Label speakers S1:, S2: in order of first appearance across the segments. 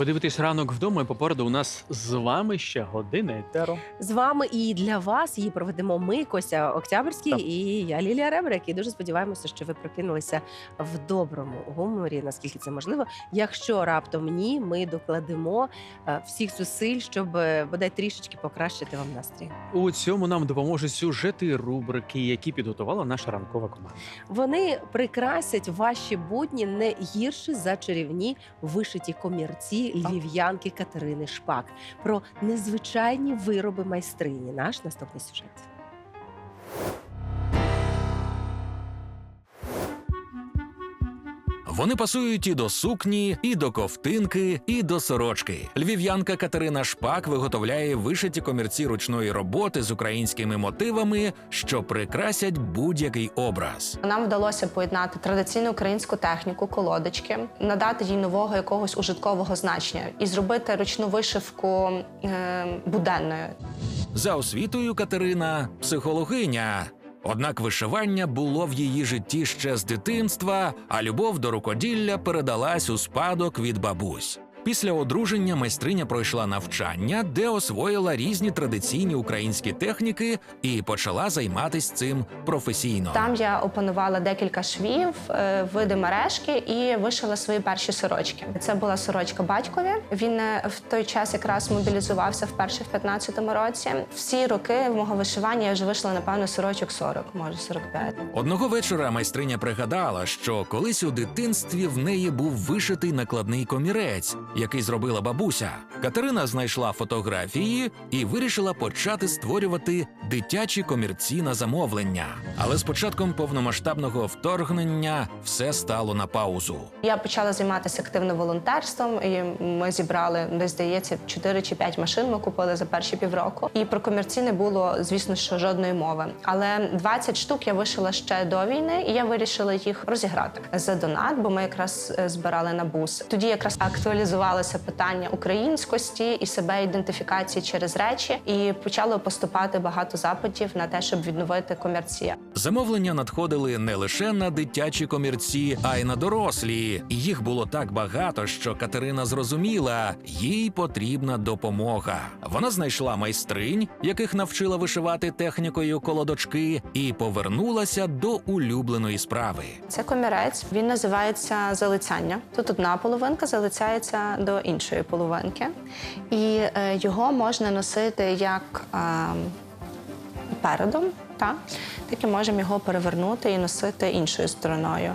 S1: Подивитись ранок вдома і попереду у нас з вами ще година етеро.
S2: З вами і для вас її проведемо ми, Костя Октябрьський
S1: Так.
S2: і я Лілія Ребрик. І дуже сподіваємося, що ви прокинулися в доброму гуморі, наскільки це можливо. Якщо раптом ні, ми докладемо е, всіх зусиль, щоб е, бодай трішечки покращити вам настрій.
S1: У цьому нам допоможуть сюжети і рубрики, які підготувала наша ранкова команда.
S2: Вони прикрасять ваші будні не гірше за чарівні вишиті комірці львів'янки Катерини Шпак про незвичайні вироби майстрині. Наш наступний сюжет.
S3: Вони пасують і до сукні, і до ковтинки, і до сорочки. Львів'янка Катерина Шпак виготовляє вишиті комірці ручної роботи з українськими мотивами, що прикрасять будь-який образ.
S4: Нам вдалося поєднати традиційну українську техніку, колодочки, надати їй нового якогось ужиткового значення і зробити ручну вишивку е, буденною.
S3: За освітою Катерина психологиня. Однак вишивання було в її житті ще з дитинства, а любов до рукоділля передалась у спадок від бабусь. Після одруження майстриня пройшла навчання, де освоїла різні традиційні українські техніки і почала займатися цим професійно.
S4: Там я опанувала декілька швів, е, види мережки і вишила свої перші сорочки. Це була сорочка батькові. Він е, в той час якраз мобілізувався вперше в 15-му році. Всі роки в мого вишивання я вже вишила, напевно, сорочок 40, може 45.
S3: Одного вечора майстриня пригадала, що колись у дитинстві в неї був вишитий накладний комірець, який зробила бабуся. Катерина знайшла фотографії і вирішила почати створювати дитячі комірці замовлення. Але з початком повномасштабного вторгнення все стало на паузу.
S4: Я почала займатися активно волонтерством, і ми зібрали десь здається 4 чи 5 машин. Ми купили за перші півроку. І про комерці не було, звісно, що жодної мови. Але 20 штук я вишила ще до війни, і я вирішила їх розіграти за донат, бо ми якраз е, збирали на бус. Тоді якраз актуалізувалося питання українськості і себе ідентифікації через речі, і почало поступати багато запитів на те, щоб відновити комерція.
S3: Замовлення надходили не лише на дитячі комірці, а й на дорослі. І Їх було так багато, що Катерина зрозуміла, їй потрібна допомога. Вона знайшла майстринь, яких навчила вишивати технікою колодочки, і повернулася до улюбленої справи.
S4: Це комірець. Він називається залицяння. Тут одна половинка залицяється до іншої половинки, і е, його можна носити як е, передом, та, так і можемо його перевернути і носити іншою стороною.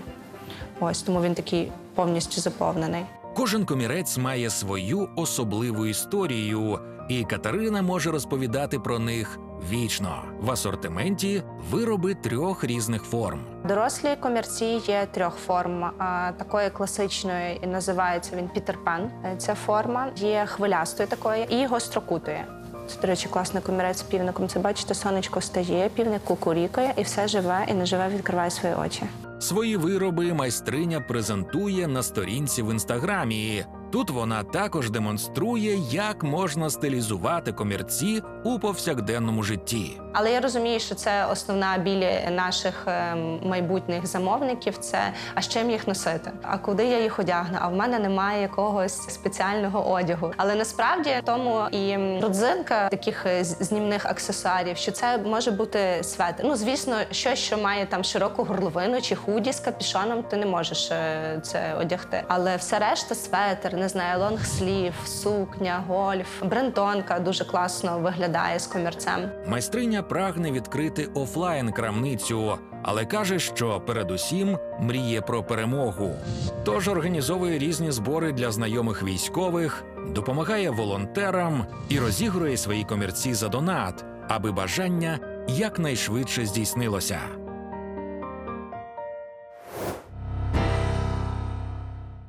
S4: Ось тому він такий повністю заповнений.
S3: Кожен комірець має свою особливу історію, і Катерина може розповідати про них вічно. В асортименті вироби трьох різних форм.
S4: Дорослі комірці є трьох форм. Такої класичної називається він Пітер Пен. Е, Ця форма є хвилястою такої і гострокутою. Це, до речі, класний комірець півником. Це бачите, сонечко стає, півник кукурікає, і все живе і неживе відкриває свої очі.
S3: Свої вироби майстриня презентує на сторінці в інстаграмі. Тут вона також демонструє, як можна стилізувати комірці у повсякденному житті.
S4: Але я розумію, що це основна біль наших ем, майбутніх замовників. Це а з чим їх носити? А куди я їх одягну? А в мене немає якогось спеціального одягу. Але насправді тому і родзинка таких е, знімних аксесуарів, що це може бути светр. Ну звісно, щось, що має там широку горловину чи худі з капюшоном, ти не можеш е, це одягти. Але все решта светр, не знаю, лонгслів, сукня, гольф, брентонка дуже класно виглядає з комірцем.
S3: Майстриня прагне відкрити офлайн крамницю, але каже, що передусім мріє про перемогу. Тож організовує різні збори для знайомих військових, допомагає волонтерам і розігрує свої комірці за донат, аби бажання якнайшвидше здійснилося.